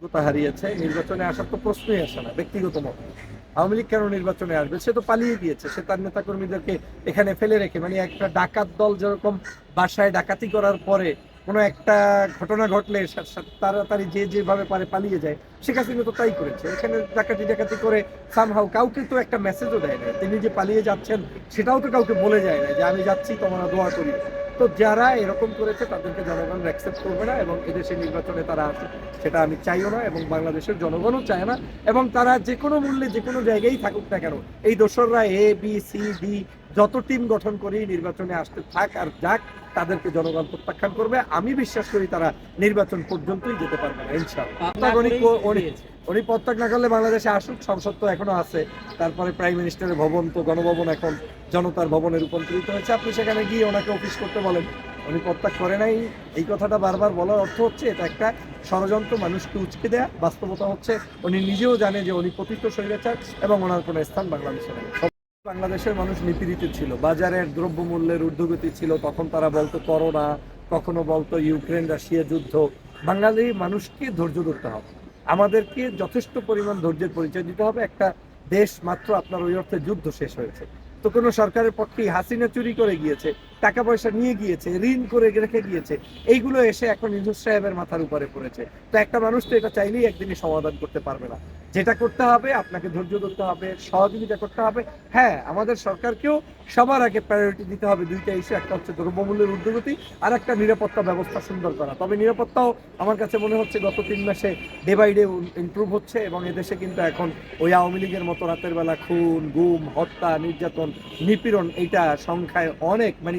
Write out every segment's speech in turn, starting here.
যোগ্যতা হারিয়েছে, নির্বাচনে আসার তো প্রশ্নই আসে না, ব্যক্তিগত মত। আওয়ামী লীগ কেন নির্বাচনে আসবে? সে তো পালিয়ে গিয়েছে, সে তার নেতাকর্মীদেরকে এখানে ফেলে রেখে মানে একটা ডাকাত দল যেরকম বাসায় ডাকাতি করার পরে কোনো একটা ঘটনা ঘটলে তাড়াতাড়ি যে যেভাবে পারে পালিয়ে যায়, শেখ হাসিনা তো তাই করেছে। এখানে ডাকাতি ডাকাতি করে সামহাও কাউকে তো একটা মেসেজও দেয় না তিনি যে পালিয়ে যাচ্ছেন, সেটাও তো কাউকে বলে যায় না যে, আমি যাচ্ছি, তোমরা দোয়া করি তো যারা এরকম করেছে তাদেরকে জনগণ অ্যাকসেপ্ট করবে না এবং এদেশের নির্বাচনে তারা সেটা আমি চাইও না এবং বাংলাদেশের জনগণও চায় না এবং তারা যে কোনো মূল্যে যে কোনো জায়গায় থাকুক না কেন এই দোসররা এ বি সি ডি যত টিম গঠন করেই নির্বাচনে আসতে থাক আর যাক তাদেরকে জনগণ প্রত্যাখ্যান করবে। আমি বিশ্বাস করি তারা নির্বাচন পর্যন্তই যেতে পারবে না ইনশাআল্লাহ। উনি পদত্যাগ না করলে বাংলাদেশে আসুক, সংসদ তো এখনও আছে। তারপরে প্রাইম মিনিস্টারের ভবন তো গণভবন এখন জনতার ভবনে রূপান্তরিত হয়েছে। আপনি সেখানে গিয়ে ওনাকে অফিস করতে বলেন। উনি প্রত্যাগ করে নাই। এই কথাটা বারবার বলার অর্থ হচ্ছে, এটা একটা ষড়যন্ত্র, মানুষকে উচকে দেয়া। বাস্তবতা হচ্ছে, উনি নিজেও জানে যে উনি পতিত স্বৈরাচার এবং ওনার কোনো স্থান বাংলাদেশে নেই। বাংলাদেশের মানুষ নিপীড়িত ছিল। বাজারের দ্রব্যমূল্যের ঊর্ধ্বগতি ছিল। তখন তারা বলতো করোনা, কখনো বলতো ইউক্রেন রাশিয়া যুদ্ধ। বাঙালি মানুষকে ধৈর্য ধরতে হবে। আমাদেরকে যথেষ্ট পরিমাণ ধৈর্যের পরিচয় দিতে হবে। একটা দেশ মাত্র আপনার ওই অর্থে যুদ্ধ শেষ হয়েছে। তো কোনো সরকারের পক্ষেই হাসিনা চুরি করে গিয়েছে টাকা পয়সা নিয়ে গিয়েছে, ঋণ করে রেখে গিয়েছে, এইগুলো এসে এখন ইন্দুস সাহেবের মাথার উপরে পড়েছে। তো একটা মানুষ তো এটা চাইলেই একদিনই সমাধান করতে পারবে না। যেটা করতে হবে, আপনাকে ধৈর্য ধরতে হবে, সহযোগিতা করতে হবে। হ্যাঁ আমাদের সরকারকেও সবার আগে প্রায়োরিটি দিতে হবে দুইটা ইস্যু একটা হচ্ছে দ্রব্যমূল্যের ঊর্ধ্বগতি আর একটা নিরাপত্তা ব্যবস্থা সুন্দর করা। তবে নিরাপত্তাও আমার কাছে মনে হচ্ছে গত তিন মাসে ডে বাই ডে ইমপ্রুভ হচ্ছে এবং এদেশে কিন্তু এখন ওই আওয়ামী লীগের মতো রাতের বেলা খুন, গুম, হত্যা, নির্যাতন, নিপীড়ন, এইটা সংখ্যায় অনেক মানে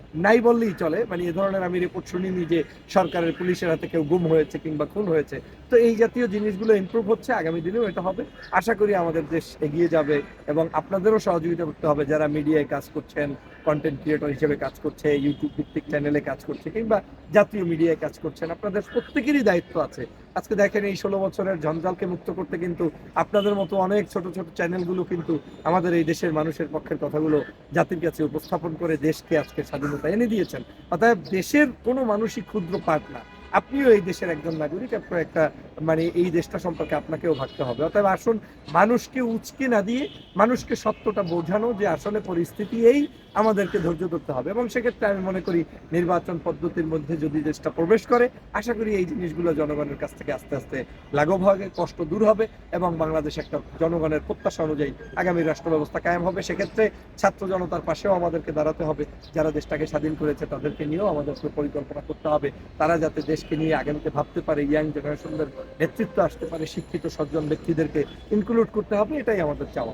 নাই বললেই চলে। মানে এ ধরনের আমি রিপোর্ট শুনিনি যে সরকারের পুলিশের হাতে কেউ গুম হয়েছে কিংবা খুন হয়েছে। তো এই জাতীয় জিনিসগুলো ইমপ্রুভ হচ্ছে, আগামী দিনেও এটা হবে। আশা করি আমাদের দেশ এগিয়ে যাবে এবং আপনাদেরও সহযোগিতা করতে হবে। যারা মিডিয়ায় কাজ করছেন কন্টেন্ট ক্রিয়েটর হিসেবে কাজ করছে ইউটিউব ভিত্তিক চ্যানেলে কাজ করছে কিংবা জাতীয় মিডিয়ায় কাজ করছেন, আপনাদের প্রত্যেকেরই দায়িত্ব আছে। আজকে দেখেন এই ষোলো বছরের জঞ্জালকে মুক্ত করতে কিন্তু আপনাদের মতো অনেক ছোট ছোট চ্যানেলগুলো কিন্তু আমাদের এই দেশের মানুষের পক্ষের কথাগুলো জাতির কাছে উপস্থাপন করে দেশকে আজকে স্বাধীনতা এনে দিয়েছেন। অতএব দেশের কোনো মানুষই ক্ষুদ্র পার্ট না। আপনিও এই দেশের একজন নাগরিক, আপনার একটা মানে এই দেশটা সম্পর্কে আপনাকেও ভাবতে হবে। অতএব আসুন, মানুষকে উচকে না দিয়ে মানুষকে সত্যটা বোঝানো যে আসলে পরিস্থিতি এই আমাদেরকে ধৈর্য ধরতে হবে। এবং সেক্ষেত্রে আমি মনে করি নির্বাচন পদ্ধতির মধ্যে যদি দেশটা প্রবেশ করে, আশা করি এই জিনিসগুলো জনগণের কাছ থেকে আস্তে আস্তে লাঘব হবে কষ্ট দূর হবে এবং বাংলাদেশ একটা জনগণের প্রত্যাশা অনুযায়ী আগামী রাষ্ট্র ব্যবস্থা কায়েম হবে। সেক্ষেত্রে ছাত্র জনতার পাশেও আমাদেরকে দাঁড়াতে হবে। যারা দেশটাকে স্বাধীন করেছে তাদেরকে নিয়েও আমাদেরকে পরিকল্পনা করতে হবে। তারা যাতে দেশকে নিয়ে আগামীতে ভাবতে পারে, ইয়াং জেনারেশনদের নেতৃত্ব আসতে পারে শিক্ষিত সজ্জন ব্যক্তিদেরকে ইনক্লুড করতে হবে, এটাই আমাদের চাওয়া।